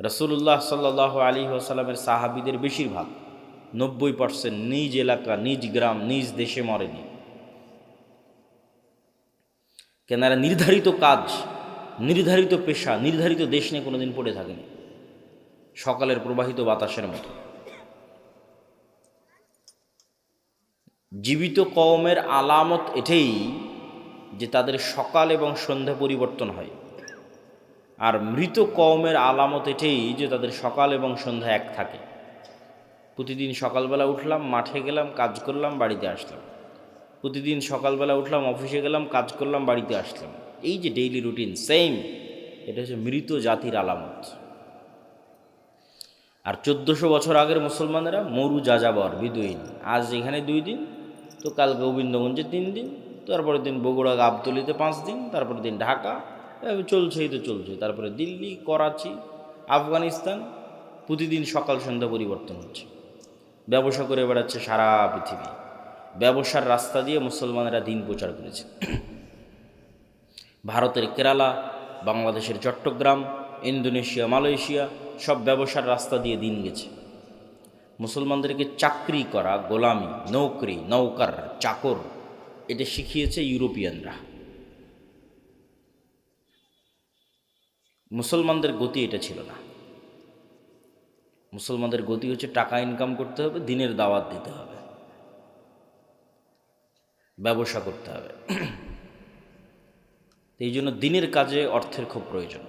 রসুল্লাহ সাল্লাহ আলী ওসালামের সাহাবিদের বেশিরভাগ নব্বই পার্সেন্ট নিজ এলাকা, নিজ গ্রাম, নিজ দেশে মরেনি। কেনারা নির্ধারিত কাজ, নির্ধারিত পেশা, নির্ধারিত দেশ নিয়ে কোনোদিন পড়ে থাকেনি। সকালের প্রবাহিত বাতাসের মতো। জীবিত কওমের আলামত এটাই যে তাদের সকাল এবং সন্ধ্যা পরিবর্তন হয়। আর মৃত কওমের আলামত এটাই যে তাদের সকাল এবং সন্ধ্যা এক থাকে। প্রতিদিন সকালবেলা উঠলাম, মাঠে গেলাম, কাজ করলাম, বাড়িতে আসলাম। প্রতিদিন সকালবেলা উঠলাম, অফিসে গেলাম, কাজ করলাম, বাড়িতে আসলাম। এই যে ডেইলি রুটিন সেম এটা হচ্ছে মৃত জাতির আলামত। আর চোদ্দোশো বছর আগের মুসলমানেরা মরু যাযাবর, বিদুইন। আজ এখানে দুই দিন, তো কাল গোবিন্দগঞ্জে তিন দিন, তারপরের দিন বগুড়া, গাবতলিতে পাঁচ দিন, তারপরের দিন ঢাকা চলছেই তো চলছে। তারপরে দিল্লি, করাচি, আফগানিস্তান, প্রতিদিন সকাল সন্ধ্যা পরিবর্তন হচ্ছে। ব্যবসা করে বেড়াচ্ছে সারা পৃথিবী। ব্যবসার রাস্তা দিয়ে মুসলমানেরা দিন প্রচার করেছে। ভারতের কেরালা, বাংলাদেশের চট্টগ্রাম, ইন্দোনেশিয়া, মালয়েশিয়া, সব ব্যবসার রাস্তা দিয়ে দিন গেছে। মুসলমানদেরকে চাকরি করা, গোলামি, নৌকরি, নৌকার চাকর, এটা শিখিয়েছে ইউরোপিয়ানরা। মুসলমানদের গতি এটা ছিল না। মুসলমানদের গতি হচ্ছে টাকা ইনকাম করতে হবে, দিনের দাওয়াত দিতে হবে। ব্যবসা করতে হবে। এই জন্য দিনের কাজে অর্থের খুব প্রয়োজন।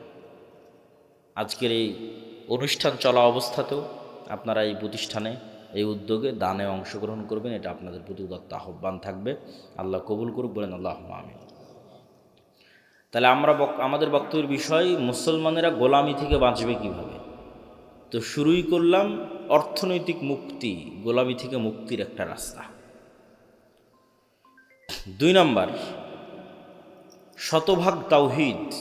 আজকের এই অনুষ্ঠান চলা অবস্থাতেও আপনারা এই প্রতিষ্ঠানে, এই উদ্যোগে দানে অংশগ্রহণ করবেন, এটা আপনাদের প্রতি উদাত্ত আহ্বান থাকবে। আল্লাহ কবুল করুক, বলেন আল্লাহ আমিন। তাহলে আমরা আমাদের বক্তব্যের বিষয়, মুসলমানেরা গোলামি থেকে বাঁচবে কীভাবে? তো শুরুই করলাম অর্থনৈতিক মুক্তি, গোলামি থেকে মুক্তির একটা রাস্তা। দুই নম্বর, শতভাগ তাওহিদ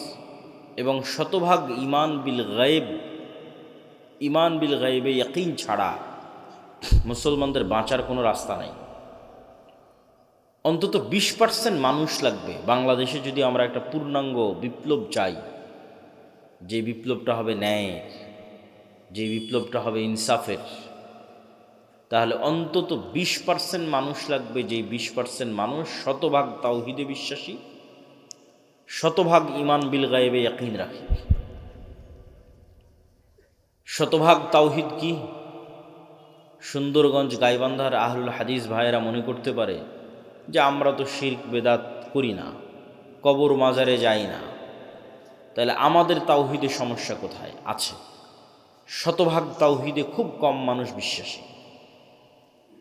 এবং শতভাগ ইমান বিল গায়েব। ইমান বিল গায়েবে ইয়াকিন ছাড়া মুসলমানদের বাঁচার কোনো রাস্তা নাই। অন্তত বিশ পার্সেন্ট মানুষ লাগবে। বাংলাদেশে যদি আমরা একটা পূর্ণাঙ্গ বিপ্লব চাই, যে বিপ্লবটা হবে ন্যায়ের, যে বিপ্লবটা হবে ইনসাফের, তাহলে অন্তত বিশ পার্সেন্ট মানুষ লাগবে যে বিশ পার্সেন্ট মানুষ শতভাগ তাওহিদে বিশ্বাসী, শতভাগ ইমান বিল গায়েবে ইয়াকিন রাখে। শতভাগ তাওহিদ কি? সুন্দরগঞ্জ গাইবান্ধার আহলুল হাদিস ভাইয়েরা মনে করতে পারে যে আমরা তো শির্ক, বেদাত করি না, কবর মাজারে যাই না। তাহলে আমাদের তাওহিদে সমস্যা কোথায়? আছে। শতভাগ তাওহিদে খুব কম মানুষ বিশ্বাসী।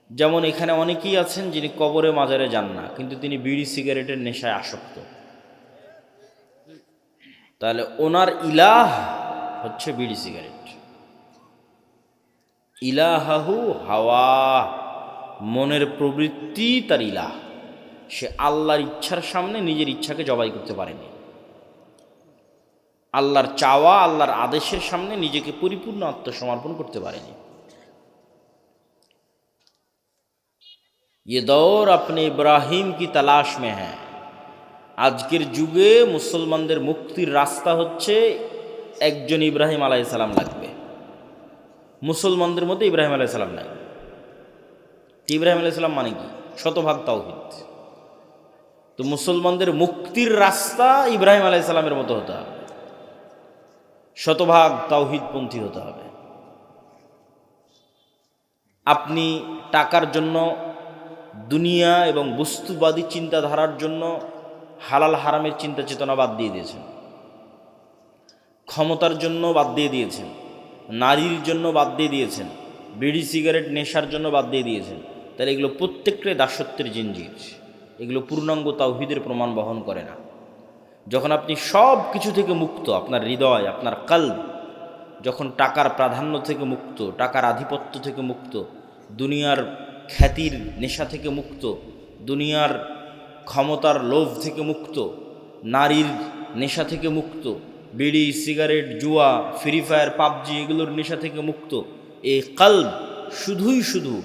যেমন এখানে অনেকেই আছেন যিনি কবরে মাজারে যান না, কিন্তু তিনি বিড়ি সিগারেটের নেশায় আসক্ত। তাহলে ওনার ইলাহ হচ্ছে বিড়ি সিগারেট। ইলাহাহু হাওয়া, মনের প্রবৃত্তি তার ইলাহ। সে আল্লাহর ইচ্ছার সামনে নিজের ইচ্ছাকে জবাই করতে পারেনি আল্লাহর চাওয়া আল্লাহর আদেশের সামনে নিজেকে পরিপূর্ণ আত্মসমর্পণ করতে পারেনি ये दौर अपने ইব্রাহিম কি তালাশ মে হ্যাঁ আজকের যুগে মুসলমানদের মুক্তির রাস্তা হচ্ছে একজন ইব্রাহিম আলাইসালাম লাগবে মুসলমানদের মধ্যে ইব্রাহিম আলাইসালাম নাই ইব্রাহিম আলাইসালাম মানে কি শতভাগ তাওহিদ তো মুসলমানদের মুক্তির রাস্তা ইব্রাহিম আলাইসালামের মতো হতে হবে। শতভাগ তাওহিদপন্থী হতে হবে। আপনি টাকার জন্য, দুনিয়া এবং বস্তুবাদী চিন্তাধারার জন্য হালাল হারামের চিন্তা চেতনা বাদ দিয়ে দিয়েছেন। ক্ষমতার জন্য বাদ দিয়ে দিয়েছেন। নারীর জন্য বাদ দিয়ে দিয়েছেন। বিড়ি, সিগারেট, নেশার জন্য বাদ দিয়ে দিয়েছেন। তাহলে এগুলো প্রত্যেকটাই দাসত্বের জিনজির এগুলো পূর্ণাঙ্গ তাওহিদের প্রমাণ বহন করে না। যখন আপনি সব কিছু থেকে মুক্ত, আপনার হৃদয়, আপনার কাল যখন টাকার প্রাধান্য থেকে মুক্ত, টাকার আধিপত্য থেকে মুক্ত, দুনিয়ার খ্যাতির নেশা থেকে মুক্ত, দুনিয়ার ক্ষমতার লোভ থেকে মুক্ত, নারীর নেশা থেকে মুক্ত, বিড়ি, সিগারেট, জুয়া, ফ্রি ফায়ার, পাবজি এগুলোর নেশা থেকে মুক্ত এই কাল শুধুই শুধু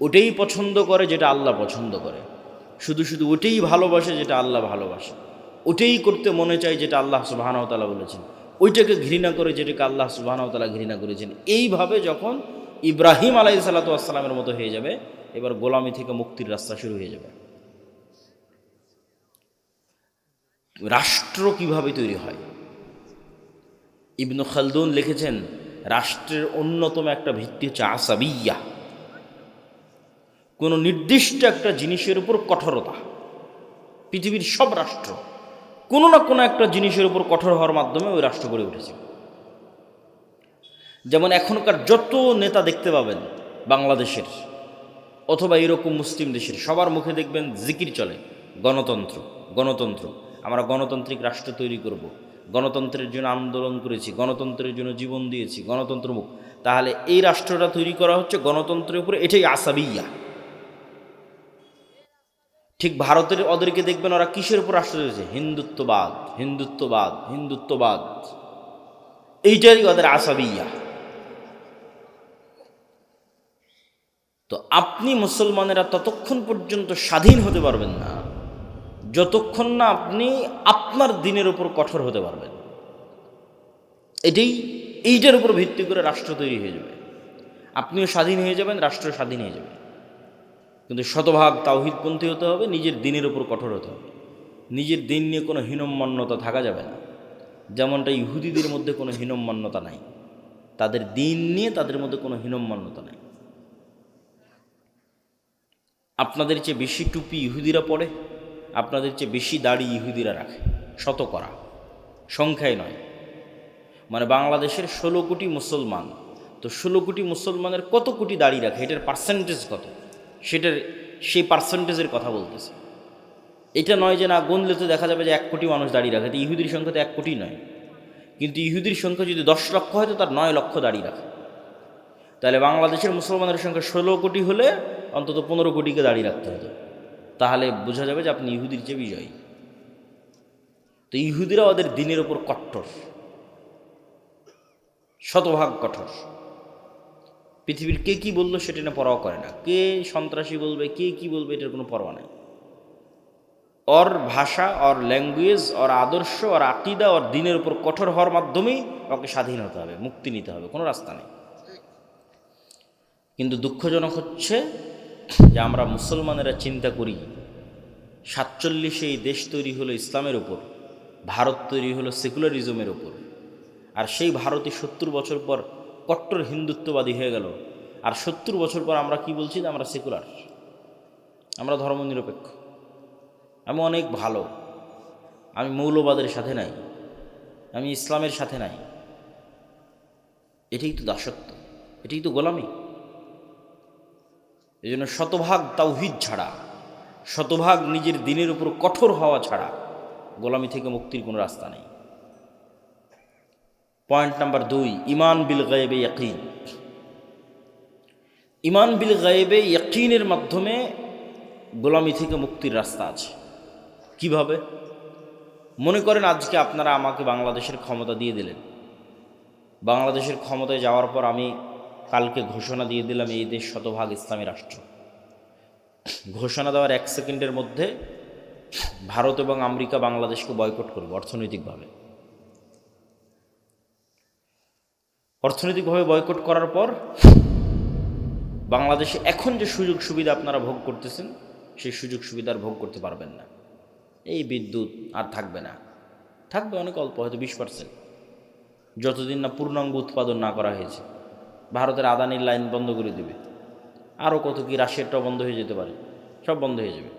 ওটাই পছন্দ করে যেটা আল্লাহ পছন্দ করে। শুধু শুধু ওটাই ভালোবাসে যেটা আল্লাহ ভালোবাসে। ওটাই করতে মনে চায় যেটা আল্লাহ সুবাহানতালা বলেছেন। ওইটাকে ঘৃণা করে যেটাকে আল্লাহ সুবাহতালা ঘৃণা করেছেন। এইভাবে যখন ইব্রাহিম আলাই সাল্লাতামের মতো হয়ে যাবে, এবার গোলামি থেকে মুক্তির রাস্তা শুরু হয়ে যাবে। রাষ্ট্র কীভাবে তৈরি হয়? ইবনু খালদুন লিখেছেন, রাষ্ট্রের অন্যতম একটা ভিত্তি হচ্ছে আসাবিয়া। কোনো নির্দিষ্ট একটা জিনিসের উপর কঠোরতা। পৃথিবীর সব রাষ্ট্র, কোনো না কোনো একটা জিনিসের উপর কঠোর হওয়ার মাধ্যমে ওই রাষ্ট্র গড়ে উঠেছে। যেমন এখনকার যত নেতা দেখতে পাবেন বাংলাদেশের অথবা এরকম মুসলিম দেশের, সবার মুখে দেখবেন জিকির চলে, গণতন্ত্র গণতন্ত্র। আমরা গণতান্ত্রিক রাষ্ট্র তৈরি করব। গণতন্ত্রের জন্য আন্দোলন করেছি, গণতন্ত্রের জন্য জীবন দিয়েছি গণতন্ত্র মুখ তাহলে এই রাষ্ট্রটা তৈরি করা হচ্ছে গণতন্ত্রের উপরে, এটাই আসাবিয়া ঠিক ভারতের ওদেরকে দেখবেন ওরা কিসের উপর রাষ্ট্র রয়েছে হিন্দুত্ববাদ হিন্দুত্ববাদ হিন্দুত্ববাদ। এইটারই ওদের আসাবিয়া তো আপনি মুসলমানেরা ততক্ষণ পর্যন্ত স্বাধীন হতে পারবেন না, যতক্ষণ না আপনি আপনার দিনের উপর কঠোর হতে পারবেন। এটাই, এইটার উপর ভিত্তি করে রাষ্ট্র তৈরি হয়ে যাবে। আপনিও স্বাধীন হয়ে যাবেন, রাষ্ট্র স্বাধীন হয়ে যাবে। কিন্তু শতভাগ তাওহিদপন্থী হতে হবে, নিজের দিনের ওপর কঠোর হতে হবে। নিজের দিন নিয়ে কোনো হীনম্মান্যতা থাকা যাবে না। যেমনটা ইহুদিদের মধ্যে কোনো হীনম্মান্যতা নাই। তাদের দিন নিয়ে তাদের মধ্যে কোনো হীনম্মান্যতা নাই। আপনাদের চেয়ে বেশি টুপি ইহুদিরা পড়ে আপনাদের চেয়ে বেশি দাড়ি ইহুদিরা রাখে। শত করা সংখ্যায় নয়। মানে বাংলাদেশের ষোলো কোটি মুসলমান, তো ষোলো কোটি মুসলমানের কত কোটি দাড়ি রাখে? এটার পার্সেন্টেজ কত? সেটার, সেই পার্সেন্টেজের কথা বলতেছে। এটা নয় যে না গুনলে তো দেখা যাবে যে এক কোটি মানুষ দাঁড়িয়ে রাখে, তো ইহুদির সংখ্যা তো এক কোটি নয়। কিন্তু ইহুদির সংখ্যা যদি দশ লক্ষ হয়, তো তার নয় লক্ষ দাঁড়িয়ে রাখে। তাহলে বাংলাদেশের মুসলমানের সংখ্যা ষোলো কোটি হলে অন্তত পনেরো কোটিকে দাঁড়িয়ে রাখতে হতো তাহলে বোঝা যাবে যে আপনি ইহুদির চেয়ে বিজয়ী। তো ইহুদিরা ওদের দিনের ওপর কট্টর শতভাগ কঠোর। পৃথিবীর কে কি বলল সেটা না পরোয়া করে না। কে সন্ত্রাসী বলবে, কে কি বলবে এটার কোনো পরোয়া নেই। অর ভাষা অর ল্যাঙ্গুয়েজ অর আদর্শ, ওর আকিদা, ওর দিনের উপর কঠোর হওয়ার মাধ্যমেই ওকে স্বাধীন হতে হবে, মুক্তি নিতে হবে, কোনো রাস্তা নেই। কিন্তু দুঃখজনক হচ্ছে যে আমরা মুসলমানেরা চিন্তা করি, সাতচল্লিশে এই দেশ তৈরি হলো ইসলামের উপর, ভারত তৈরি হলো সেকুলারিজমের উপর, আর সেই ভারতে সত্তর বছর পর কট্টর হিন্দুত্ববাদী হয়ে গেল। আর সত্তর বছর পর আমরা কি বলছি? আমরা সেকুলার। আমরা ধর্মনিরপেক্ষ। আমি অনেক ভালো। আমি মৌলবাদের সাথে নাই। আমি ইসলামের সাথে নাই। এটাই তো দাসত্ব। এটাই তো গোলামি। এই জন্য শতভাগ তাওহিদ ছাড়া, শতভাগ নিজের দিনের উপর কঠোর হওয়া ছাড়া গোলামি থেকে মুক্তির কোনো রাস্তা নেই। পয়েন্ট নাম্বার দুই, ইমান বিল গায়েবে ইয়াকিন। ইমান বিল গায়েবে ইয়াকিনের মাধ্যমে গোলামি থেকে মুক্তির রাস্তা আছে। কীভাবে? মনে করেন আজকে আপনারা আমাকে বাংলাদেশের ক্ষমতা দিয়ে দিলেন। বাংলাদেশের ক্ষমতায় যাওয়ার পর আমি কালকে ঘোষণা দিয়ে দিলাম এই দেশ শতভাগ ইসলামী রাষ্ট্র। ঘোষণা দেওয়ার এক সেকেন্ডের মধ্যে ভারত এবং আমেরিকা বাংলাদেশকে বয়কট করবে অর্থনৈতিকভাবে। অর্থনৈতিকভাবে বয়কট করার পর বাংলাদেশে এখন যে সুযোগ সুবিধা আপনারা ভোগ করতেছেন, সেই সুযোগ সুবিধা আর ভোগ করতে পারবেন না। এই বিদ্যুৎ আর থাকবে না। থাকবে অনেক অল্প, হয়তো বিশ পার্সেন্ট যতদিন না পূর্ণাঙ্গ উৎপাদন না করা হয়েছে, ভারতের আদানির লাইন বন্ধ করে দেবে। আরও কত কি রাশিয়ারটাও বন্ধ হয়ে যেতে পারে, সব বন্ধ হয়ে যাবে।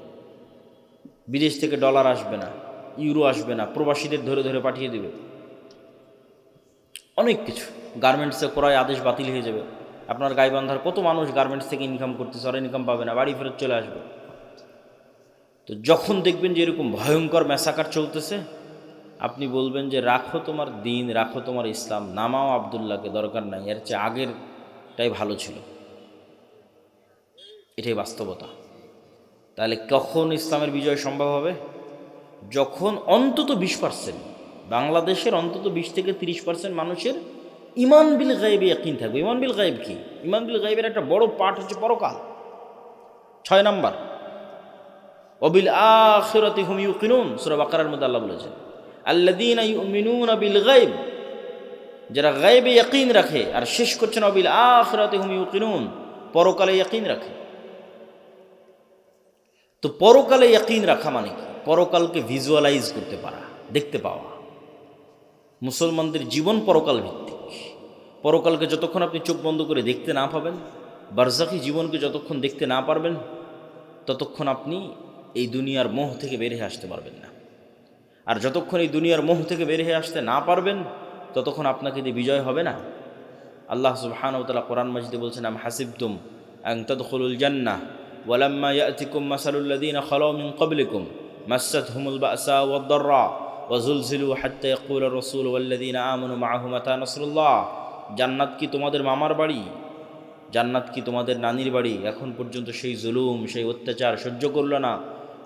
বিদেশ থেকে ডলার আসবে না ইউরো আসবে না, প্রবাসীদের ধরে ধরে পাঠিয়ে দেবে। অনেক কিছু। গার্মেন্টসে ক্রয় আদেশ বাতিল হয়ে যাবে। আপনার গাইবান্ধার কত মানুষ গার্মেন্টস থেকে ইনকাম করতেছে, আর ইনকাম পাবে না, বাড়ি ফেরত চলে আসবে। তো যখন দেখবেন যে এরকম ভয়ঙ্কর মেসাকার চলতেছে, আপনি বলবেন যে রাখো তোমার দিন, রাখো তোমার ইসলাম, নামাও আবদুল্লাহকে, দরকার নাই, এর চেয়ে আগেরটাই ভালো ছিল। এটাই বাস্তবতা। তাহলে কখন ইসলামের বিজয় সম্ভব হবে? যখন অন্তত বিশ পার্সেন্ট বাংলাদেশের অন্তত বিশ থেকে তিরিশ পার্সেন্ট মানুষের ইমান বিল গায়েবে ইয়াকিন থাকবে। ইমান বিল গায়েব কি? ইমান বিল গায়েবের একটা বড় পার্ট হচ্ছে পরকাল। ছয় নাম্বার অবিল আখিরাতি হুম ইউ কিনুন সূরা বাকারার মধ্যে আল্লাহ বলেছেন, আল্লাযীনা ইউমিনুনা বিল গায়ব, যারা গায়েবে ইয়াকিন রাখে আর শেষ করছেন অবিল আখরাতে হুম ইউকিনুন, পরকালে ইয়াকিন রাখে। তো পরকালে ইয়াকিন রাখা মানে কি? পরকালকে ভিজুয়ালাইজ করতে পারা, দেখতে পাওয়া। মুসলমানদের জীবন পরকাল ভিত্তিক। পরকালকে যতক্ষণ আপনি চোখ বন্ধ করে দেখতে না পাবেন বারজাকি জীবনকে যতক্ষণ দেখতে না পারবেন, ততক্ষণ আপনি এই দুনিয়ার মোহ থেকে বের হয়ে আসতে পারবেন না। আর যতক্ষণ এই দুনিয়ার মোহ থেকে বের হয়ে আসতে না পারবেন, ততক্ষণ আপনাকে দিয়ে বিজয় হবে না। আল্লাহ তাআলা কোরআন মাজিদে বলছেন, আম হাসিবতুম আন তাদখুলুল জান্নাহ ওয়ালাম্মা ইয়াতিকুম মাসালুল লাযীনা খালাউ মিন ক্বাবলিকুম মাসাতহুমুল বাসা ওয়াদ-দাররা ওয়াজুলজিলু হাত্তা ইয়াকুল আর-রাসূল ওয়াল্লাযীনা আমানু মাআহু মাতা নাসরুল্লাহ, জান্নাত কি তোমাদের মামার বাড়ি? জান্নাত কি তোমাদের নানির বাড়ি? এখন পর্যন্ত সেই জুলুম, সেই অত্যাচার সহ্য করল না।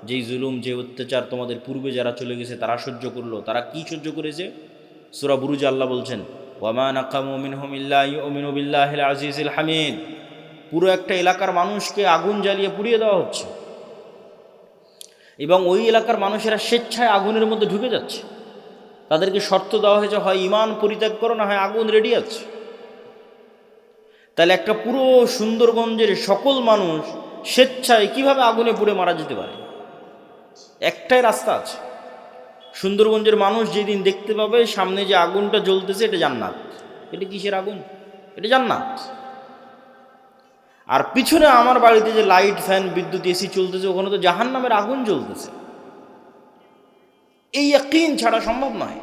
যেই জুলুম যে অত্যাচার তোমাদের পূর্বে যারা চলে গেছে, তারা সহ্য করল। তারা কি সহ্য করেছে? সুরা বুরুজ আল্লাহ বলছেন ওয়ামান আকামু মিনহুম ইল্লা ইউমিনু বিল্লাহিল আজিজিল হামিদ। পুরো একটা এলাকার মানুষকে আগুন জ্বালিয়ে পুড়িয়ে দেওয়া হচ্ছে। এবং ওই এলাকার মানুষেরা স্বেচ্ছায় আগুনের মধ্যে ঢুকে যাচ্ছে। তাদেরকে শর্ত দেওয়া হয়েছে, হয় ইমান পরিত্যাগ করো, না হয় আগুন রেডি আছে। তাহলে একটা পুরো সুন্দরগঞ্জের সকল মানুষ স্বেচ্ছায় কীভাবে আগুনে পুড়ে মারা যেতে পারে? একটাই রাস্তা আছে। সুন্দরগঞ্জের মানুষ যেদিন দেখতে পাবে সামনে যে আগুনটা জ্বলতেছে, এটা জান্নাত। এটা কিসের আগুন? এটা জান্নাত। আর পিছনে আমার বাড়িতে যে লাইট, ফ্যান, বিদ্যুৎ, এসি চলতেছে, ওখানে তো জাহান নামের আগুন জ্বলতেছে। এই একইন ছাড়া সম্ভব নয়।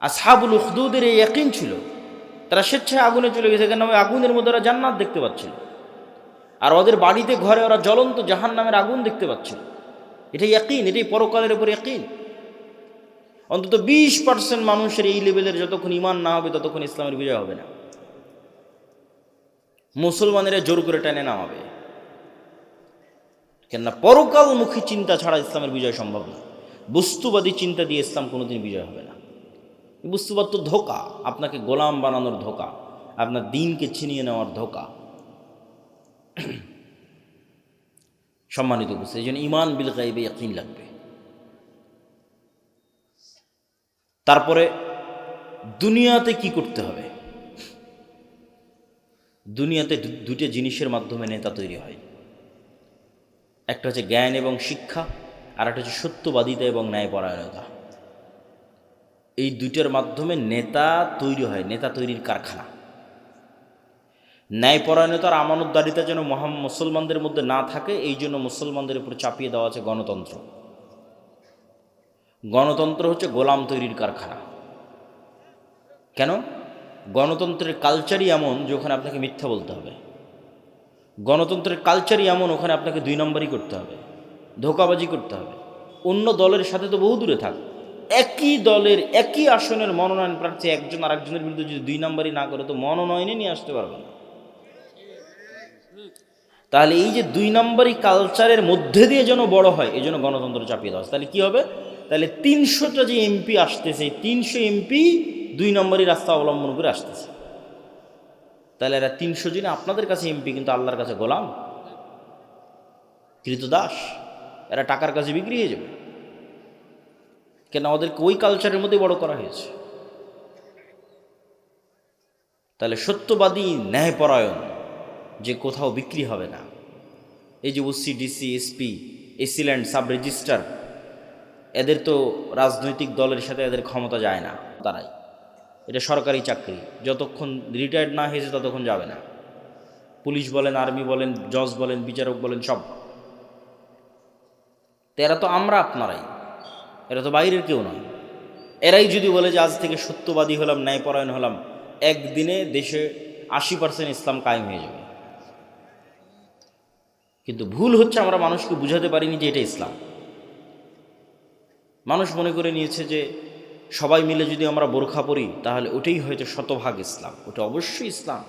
আর সাবুল উখদুদের এই একইন ছিল। তারা স্বেচ্ছায় আগুনে চলে গেছে কেন আগুনের মধ্যে ওরা জান্নাত দেখতে পাচ্ছিল। আর ওদের বাড়িতে, ঘরে ওরা জ্বলন্ত জাহান নামের আগুন দেখতে পাচ্ছিল। এটাই একইন এটাই পরকালের উপর একইন অন্তত বিশ পার্সেন্ট মানুষের এই লেভেলের যতক্ষণ ইমান না হবে, ততক্ষণ ইসলামের বিজয় হবে না। মুসলমানেরা জোর করে টেনে নামাবে। কেননা পরকালমুখী চিন্তা ছাড়া ইসলামের বিজয় সম্ভব না। বস্তুবাদী চিন্তা দিয়ে ইসলাম কোনোদিন বিজয় হবে না। বস্তুবাদ তো ধোকা। আপনাকে গোলাম বানানোর ধোকা। আপনার দিনকে ছিনিয়ে নেওয়ার ধোকা। সম্মানিত বুঝতে এই জন্য ইমান বিল গাইবে ইয়াকিন লাগবে। তারপরে দুনিয়াতে কি করতে হবে? দুনিয়াতে দুটি জিনিসের মাধ্যমে নেতা তৈরি হয়। একটা হচ্ছে জ্ঞান এবং শিক্ষা, আর একটা হচ্ছে সত্যবাদিতা এবং ন্যায়পরায়ণতা। এই দুইটার মাধ্যমে নেতা তৈরি হয়, নেতা তৈরির কারখানা। ন্যায়পরায়ণতার আমানতদারিতা যেন মহাম মুসলমানদের মধ্যে না থাকে, এই জন্য মুসলমানদের উপর চাপিয়ে দেওয়া আছে গণতন্ত্র। গণতন্ত্র হচ্ছে গোলাম তৈরির কারখানা। কেন? গণতন্ত্রের কালচারই এমন যে ওখানে আপনাকে মিথ্যা বলতে হবে। গণতন্ত্রের কালচারই এমন, ওখানে আপনাকে দুই নম্বরই করতে হবে। ধোকাবাজি করতে হবে। অন্য দলের সাথে তো বহু দূরে থাক। একই দলের একই আসনের মনোনয়ন প্রার্থী একজন আরেকজনের বিরুদ্ধে যদি দুই নম্বরই না করে, তো মনোনয়নে নিয়ে আসতে পারবে না। তাহলে এই যে দুই নম্বরই কালচারের মধ্যে দিয়ে যেন বড় হয়, এই জন্য গণতন্ত্র চাপিয়ে দেওয়া তাহলে কি হবে? তাহলে তিনশোটা যে এমপি আসতেছে তিনশো এমপি দুই নম্বরই রাস্তা অবলম্বন করে আসতেছে। তাহলে এরা তিনশো জনে আপনাদের কাছে এমপি কিন্তু আল্লাহর কাছে গোলাম। কৃতদাস এরা টাকার কাছে বিক্রি হয়ে যাবে। কেন ওদেরকে ওই কালচারের মধ্যে বড় করা হয়েছে? তাহলে সত্যবাদী ন্যায়পরায়ণ যে কোথাও বিক্রি হবে না। এই যে OC DC SP AC land sub registrar এদের তো রাজনৈতিক দলের সাথে এদের ক্ষমতা যায় না। তারাই। এটা সরকারি চাকরি। যতক্ষণ রিটায়ার্ড না হয়েছে ততক্ষণ যাবে না। পুলিশ বলেন আর্মি বলেন, জজ বলেন, বিচারক বলেন, সব। এরা তো আমরা আপনারাই। এরা তো বাইরের কেউ নয়। এরাই যদি বলে যে, আজ থেকে সত্যবাদী হলাম, ন্যায়পরায়ণ হলাম, একদিনে দেশে আশি পার্সেন্ট ইসলাম কায়েম হয়ে যাবে। কিন্তু ভুল হচ্ছে, আমরা মানুষকে বুঝাতে পারিনি যে এটা ইসলাম। মানুষ মনে করে নিয়েছে যে সবাই মিলে যদি আমরা বোরখা পরি, তাহলে ওটাই হয়তো শতভাগ ইসলাম, ওটা অবশ্যই ইসলাম।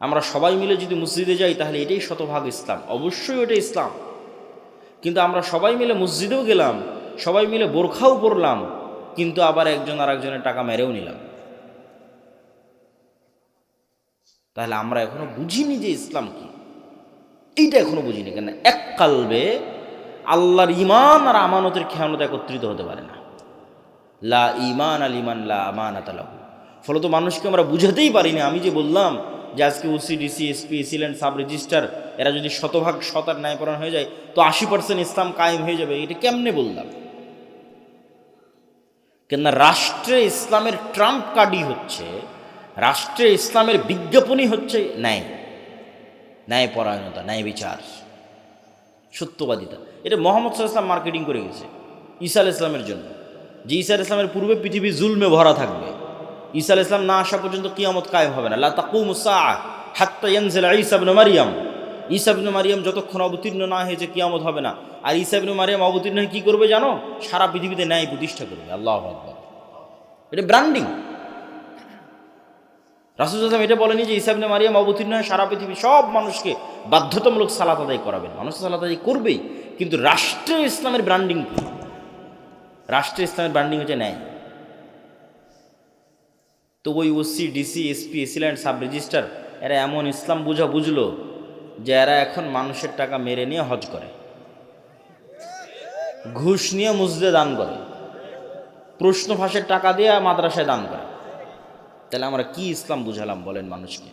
আমরা সবাই মিলে যদি মসজিদে যাই, তাহলে এটাই শতভাগ ইসলাম, অবশ্যই ওটা ইসলাম। কিন্তু আমরা সবাই মিলে মসজিদেও গেলাম, সবাই মিলে বোরখাও পরলাম, কিন্তু আবার একজন আর একজনের টাকা মেরেও নিলাম। তাহলে আমরা এখনও বুঝিনি যে ইসলাম কি। এইটা এখনও বুঝিনি কেন? এক কালবে আল্লাহর ইমান আর আমানতের খেয়ানত একত্রিত হতে পারে না। লা ইমান আল ইমান লা আমান আতালাহু ফলত মানুষকে আমরা বুঝাতেই পারিনি। আমি যে বললাম যে আজকে OC DC SP AC land sub registrar এরা যদি শতভাগ শতার ন্যায়পরায়ণ হয়ে যায়, তো আশি পার্সেন্ট ইসলাম কায়েম হয়ে যাবে। এটা কেমনে বললাম? কেননা রাষ্ট্রে ইসলামের ট্রাম্প কার্ডই হচ্ছে, রাষ্ট্রে ইসলামের বিজ্ঞাপনই হচ্ছে ন্যায়। ন্যায়পরায়ণতা ন্যায় বিচার সত্যবাদিতা। এটা মোহাম্মদ সাল্লাম মার্কেটিং করে গেছে, ঈসা ইসলামের জন্য। যে ঈসা ইসলামের পূর্বে পৃথিবী জুলমে ভরা থাকবে। ঈসা ইসলাম না আসা পর্যন্ত কিয়ামত কায়েম হবে না। ঈসা ইবনে মারিয়াম। ঈসা ইবনে মারিয়াম যতক্ষণ অবতীর্ণ না হয়েছে কিয়ামত হবে না। আর ঈসা ইবনে মারিয়াম অবতীর্ণ হয়ে কী করবে জানো? সারা পৃথিবীতে ন্যায় প্রতিষ্ঠা করবে। আল্লাহ আকবার। এটা ব্র্যান্ডিং রাসুল আসলাম এটা বলেনি যে ইসাবনে মারিয়াম অবতীর্ণ হয়ে সারা পৃথিবী সব মানুষকে বাধ্যতামূলক সালাত আদায় করাবেন। মানুষ সালাত আদায় করবেই, কিন্তু রাষ্ট্রীয় ইসলামের ব্র্যান্ডিং কি রাষ্ট্রীয় ইসলামের ব্র্যান্ডিং হচ্ছে ন্যায়। তো ওই OC DC SP AC land sub registrar এরা এমন ইসলাম বুঝা বুঝলো যে এরা এখন মানুষের টাকা মেরে নিয়ে হজ করে। ঘুষ নিয়ে মসজিদে দান করে। প্রশ্ন ফাঁসের টাকা দিয়ে মাদ্রাসায় দান করে। তাহলে আমরা কি ইসলাম বুঝালাম বলেন মানুষকে?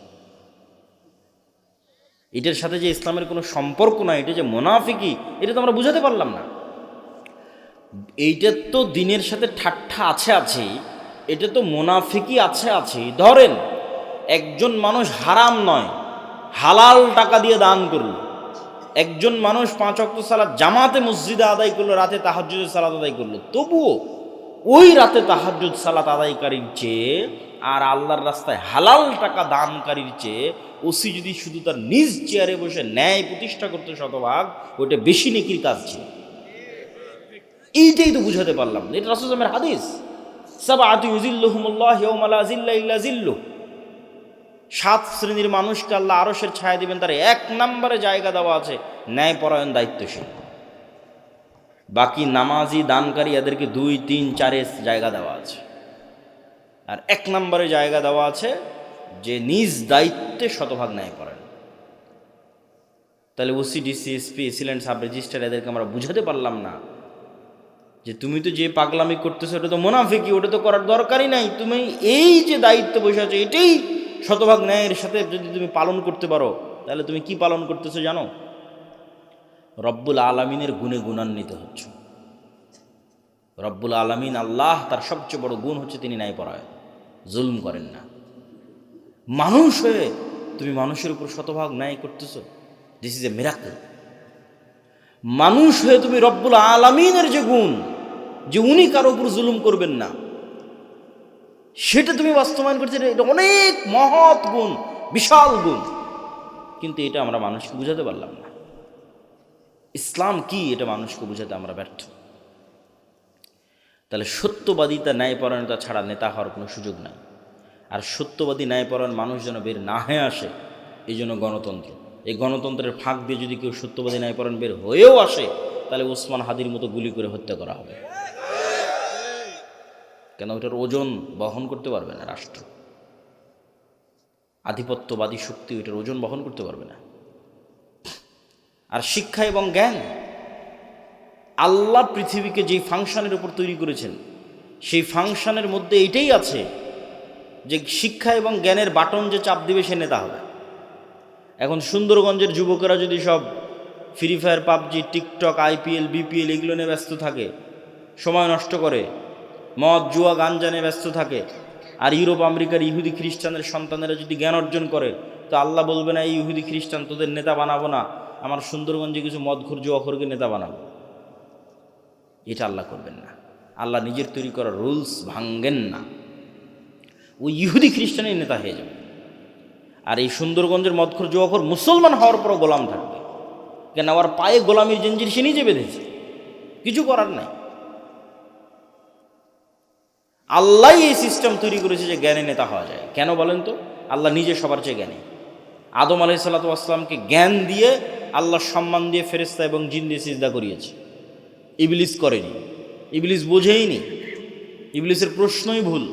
এটার সাথে যে ইসলামের কোনো সম্পর্ক নাই, এটা যে মোনাফিকি, এটা তো আমরা বুঝাতে পারলাম না। এইটার তো দিনের সাথে ঠাট্টা আছে আছেই, এটা তো মোনাফিকি আছে আছেই। ধরেন, একজন মানুষ হারাম নয়, হালাল টাকা দিয়ে দান করল। একজন মানুষ পাঁচ অক্ট সালাদ জামাতে মসজিদে আদায় করল, রাতে তাহাজুদের সালাদ আদায় করল। তবুও ওই রাতে তাহাজুদ সালাত আদায়কারীর চেয়ে আর আল্লাহর রাস্তায় হালাল টাকা দানকারীর চেয়ে ওসি যদি শুধু তার নিজ চেয়ারে বসে ন্যায় প্রতিষ্ঠা করতে শতভাগ, ওইটা বেশি নেকির কাজ ছিল। এইটাই তো বুঝাতে পারলাম না। এটা রাসুলের হাদিস। সাবা আতি সাত শ্রেণির মানুষকে আল্লাহ আরশের ছায়া দিবেন, তার এক নম্বরে জায়গা দেওয়া আছে, ন্যায়পরায়ণ দায়িত্বশীল। বাকি নামাজি, দানকারী, এদেরকে দুই, তিন, চারে জায়গা দেওয়া আছে। আর এক নম্বরে জায়গা দেওয়া আছে যে নিজ দায়িত্বে শতভাগ ন্যায় করেন তাহলে OC DC SP AC land sub registrar এদেরকে আমরা বুঝাতে পারলাম না। যে তুমি তো যে পাগলামি করতেছো ওটা তো মোনাফিকি ওটা তো করার দরকারই নাই। তুমি এই যে দায়িত্ব বসে আছো, এটাই শতভাগ ন্যায়ের সাথে যদি তুমি পালন করতে পারো, তাহলে তুমি কি পালন করতেছো জানো? রব্বুল আলমিনের গুণে গুণান্বিত হচ্ছ। রব্বুল আলমিন আল্লাহ তার সবচেয়ে বড় গুণ হচ্ছে তিনি ন্যায় পড়ায় জুলুম করেন না। মানুষ হয়ে তুমি মানুষের উপর শতভাগ ন্যায় করতেছ দিস ইজ এ মিরাকল মানুষ হয়ে তুমি রব্বুল আলমিনের যে গুণ যে উনি কারও উপর জুলুম করবেন না। সেটা তুমি বাস্তবায়ন করতে এটা অনেক মহৎ গুণ, বিশাল গুণ। কিন্তু এটা আমরা মানুষকে বুঝাতে পারলাম না। ইসলাম কি এটা মানুষকে বুঝাতে আমরা ব্যর্থ। তাহলে সত্যবাদিতা ন্যায়পরায়ণতা ছাড়া নেতা হওয়ার কোনো সুযোগ নাই। আর সত্যবাদী ন্যায়পরায়ণ মানুষ যেন বের না হয়ে আসে, এই জন্য গণতন্ত্র। এই গণতন্ত্রের ফাঁক দিয়ে যদি কেউ সত্যবাদী ন্যায়পরায়ণ বের হয়েও আসে, তাহলে ওসমান হাদির মতো গুলি করে হত্যা করা হবে। কেন ওটার ওজন বহন করতে পারবে না রাষ্ট্র? আধিপত্যবাদী শক্তি ওইটার ওজন বহন করতে পারবে না। আর শিক্ষা এবং জ্ঞান, আল্লাহ পৃথিবীকে যেই ফাংশনের উপর তৈরি করেছেন, সেই ফাংশনের মধ্যে এটাই আছে যে শিক্ষা এবং জ্ঞানের বাটন যে চাপ দিবে সে নেতা হবে। এখন সুন্দরগঞ্জের যুবকেরা যদি সব Free Fire PUBG, TikTok, IPL, BPL এগুলো নিয়ে ব্যস্ত থাকে, সময় নষ্ট করে মদ, জুয়া গাঞ্জা নিয়ে ব্যস্ত থাকে। আর ইউরোপ, আমেরিকার ইহুদি খ্রিস্টানের সন্তানেরা যদি জ্ঞান অর্জন করে, তো আল্লাহ বলবে না, এই ইহুদি খ্রিস্টান, তোদের নেতা বানাবো না। আমার সুন্দরগঞ্জে কিছু মদখোর জুয়াখোরকে নেতা বানাবো। এটা আল্লাহ করবেন না। আল্লাহ নিজের তৈরি করা রুলস ভাঙ্গেন না। ওই ইহুদি খ্রিস্টানের নেতা হয়ে যাবে। আর এই সুন্দরগঞ্জের মদখোর জুয়াখোর মুসলমান হওয়ার পরও গোলাম থাকবে। কেন? আমার পায়ে গোলামির জঞ্জির সে নিজে বেঁধেছে। কিছু করার নাই। আল্লাহ এই সিস্টেম তৈরি করেছে যে জ্ঞানে নেতা হওয়া যায়। কেন বলেন তো? আল্লাহ নিজে সবার চেয়ে জ্ঞানী। আদম আলাই সাল্লাতামকে জ্ঞান দিয়ে আল্লাহ সম্মান দিয়ে ফেরেস্তা এবং জিন দিয়ে সিজদা করিয়েছে। ইবলিস করেনি। ইবলিস বোঝেইনি। ইবলিসের প্রশ্নই ভুল।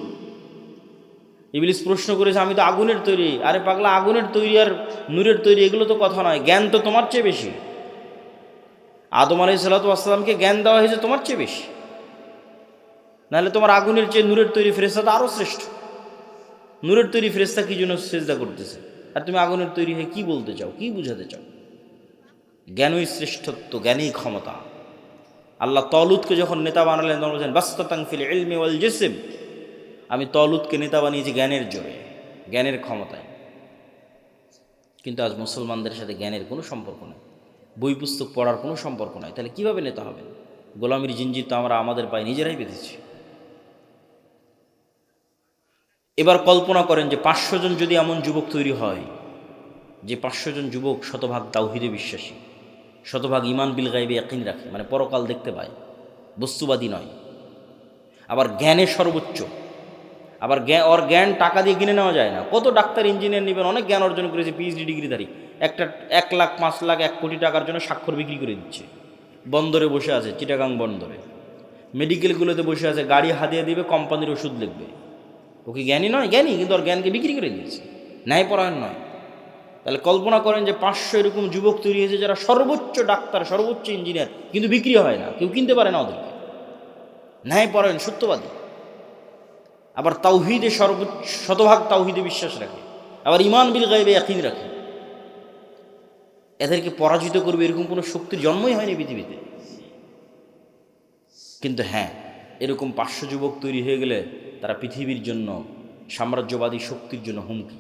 ইবলিস প্রশ্ন করেছে, আমি তো আগুনের তৈরি। আরে পাগলা, আগুনের তৈরি আর নূরের তৈরি, এগুলো তো কথা নয়। জ্ঞান তো তোমার চেয়ে বেশি। আদম আলাই সাল্লাতামকে জ্ঞান দেওয়া হয়েছে তোমার চেয়ে বেশি। নাহলে তোমার আগুনের চেয়ে নূরের তৈরি ফেরেস্তা তো আরও শ্রেষ্ঠ। নূরের তৈরি ফেরেস্তা কি জন্য সেজদা করতেছে? আর তুমি আগুনের তৈরি হয়ে কি বলতে চাও, কি বুঝাতে চাও? জ্ঞানই শ্রেষ্ঠত্ব, জ্ঞানই ক্ষমতা। আল্লাহ তলুদকে যখন নেতা বানালেন, তখন বলছেন, বাস্ততাং ফিল ইলমি ওয়াল জেসেম। আমি তলুদকে নেতা বানিয়েছি জ্ঞানের জোরে, জ্ঞানের ক্ষমতায়। কিন্তু আজ মুসলমানদের সাথে জ্ঞানের কোনো সম্পর্ক নেই, বই পুস্তক পড়ার কোনো সম্পর্ক নাই। তাহলে কীভাবে নেতা হবেন? গোলামির জিঞ্জির তো আমরা, আমাদের পায়ে নিজেরাই বেঁধেছি। এবার কল্পনা করেন যে পাঁচশো জন যদি এমন যুবক তৈরি হয়, যে পাঁচশো জন যুবক শতভাগ তাওহিদে বিশ্বাসী, শতভাগ ইমান বিল গাইবে একই রাখে মানে পরকাল দেখতে পায়, বস্তুবাদী নয়। আবার জ্ঞানে সর্বোচ্চ, আবার জ্ঞান ওর জ্ঞান টাকা দিয়ে কিনে নেওয়া যায় না। কত ডাক্তার, ইঞ্জিনিয়ার নেবেন, অনেক জ্ঞান অর্জন করেছে পিএইচডি ডিগ্রিধারী। একটা, এক লাখ, পাঁচ লাখ, এক কোটি টাকার জন্য স্বাক্ষর বিক্রি করে দিচ্ছে। বন্দরে বসে আছে, চিটাগাং বন্দরে। মেডিকেলগুলোতে বসে আছে, গাড়ি হাতিয়ে দিবে, কোম্পানির ওষুধ লিখবে। ও কি জ্ঞানী নয়? জ্ঞানী, কিন্তু ওর জ্ঞানকে বিক্রি করে দিয়েছে। ন্যায়পরায়ণ নয়। তাহলে কল্পনা করেন যে পাঁচশো এরকম যুবক তৈরি হয়েছে যারা সর্বোচ্চ ডাক্তার, সর্বোচ্চ ইঞ্জিনিয়ার, কিন্তু বিক্রি হয় না, কেউ কিনতে পারে না ওদেরকে। ন্যায়পরায়ণ, সত্যবাদী। আবার তাওহিদে সর্বোচ্চ শতভাগ তাওহিদে বিশ্বাস রাখে। আবার ইমান বিল গাইবে একই রাখে। এদেরকে পরাজিত করবে এরকম কোনো শক্তির জন্মই হয়নি পৃথিবীতে। কিন্তু হ্যাঁ এরকম পাঁচশো যুবক তৈরি হয়ে গেলে তারা পৃথিবীর জন্য, সাম্রাজ্যবাদী শক্তির জন্য হুমকি।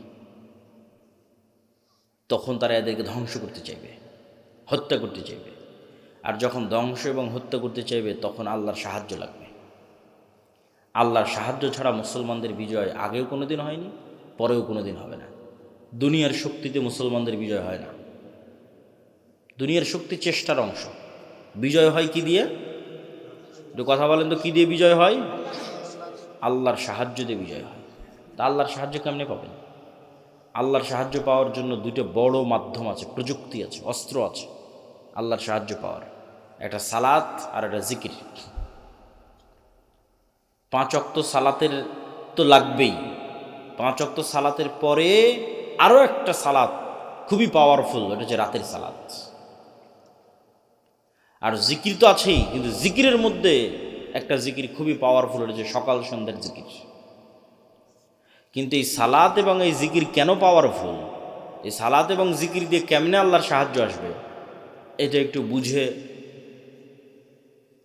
তখন তারা এদেরকে ধ্বংস করতে চাইবে, হত্যা করতে চাইবে। আর যখন ধ্বংস এবং হত্যা করতে চাইবে, তখন আল্লাহর সাহায্য লাগবে। আল্লাহর সাহায্য ছাড়া মুসলমানদের বিজয় আগেও কোনো দিন হয়নি, পরেও কোনো দিন হবে না। দুনিয়ার শক্তিতে মুসলমানদের বিজয় হয় না। দুনিয়ার শক্তি চেষ্টার অংশ। বিজয় হয় কি দিয়ে? কথা বলেন তো, কী দিয়ে বিজয় হয়? আল্লাহর সাহায্য দিয়ে বিজয় হয়। তা আল্লাহর সাহায্য কেমনে পাবেন? আল্লাহর সাহায্য পাওয়ার জন্য দুটো বড় মাধ্যম আছে, প্রযুক্তি আছে, অস্ত্র আছে। আল্লাহর সাহায্য পাওয়ার। একটা সালাত আর একটা জিকির। পাঁচ অক্ত সালাতের তো লাগবেই। পাঁচ অক্ত সালাতের পরে আরও একটা সালাত খুবই পাওয়ারফুল এটা হচ্ছে রাতের সালাত। আর জিকির তো আছেই, কিন্তু জিকিরের মধ্যে একটা জিকির খুবই পাওয়ারফুল হচ্ছে সকাল সন্ধ্যার জিকির। কিন্তু এই সালাত এবং এই জিকির কেন পাওয়ারফুল এই সালাত এবং জিকির দিয়ে কেমনে আল্লাহর সাহায্য আসবে? এটা একটু বুঝে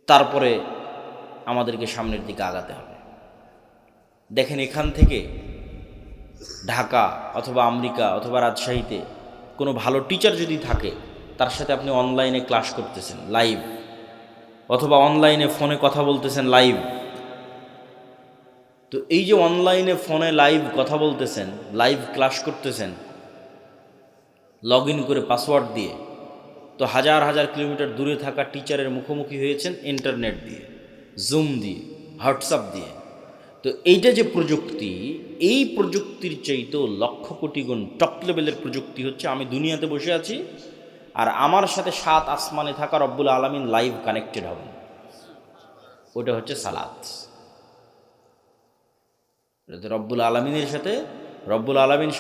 তারপরে আমাদেরকে সামনের দিকে আগাতে হবে। দেখেন এখান থেকে ঢাকা অথবা আমেরিকা অথবা রাজশাহীতে কোনো ভালো টিচার যদি থাকে, তার সাথে আপনি অনলাইনে ক্লাস করতেছেন লাইভ অথবা অনলাইনে ফোনে কথা বলতেছেন লাইভ তো এই যে অনলাইনে ফোনে লাইভ কথা বলতেছেন লাইভ ক্লাস করতেছেন লগ ইন করে পাসওয়ার্ড দিয়ে, তো হাজার হাজার কিলোমিটার দূরে থাকা টিচারের মুখোমুখি হয়েছেন ইন্টারনেট দিয়ে জুম দিয়ে হোয়াটসঅ্যাপ দিয়ে। তো এইটা যে প্রযুক্তি, এই প্রযুক্তির চাইতেও লক্ষ কোটি গুণ টপ লেভেলের প্রযুক্তি হচ্ছে আমি দুনিয়াতে বসে আছি আর আমার সাথে সাত আসমানে থাকা রব্বুল আলমিন লাইভ কানেক্টেড হবেন। ওটা হচ্ছে সালাত। রব্বুল আলমিনের সাথে রব্বুল আলমিন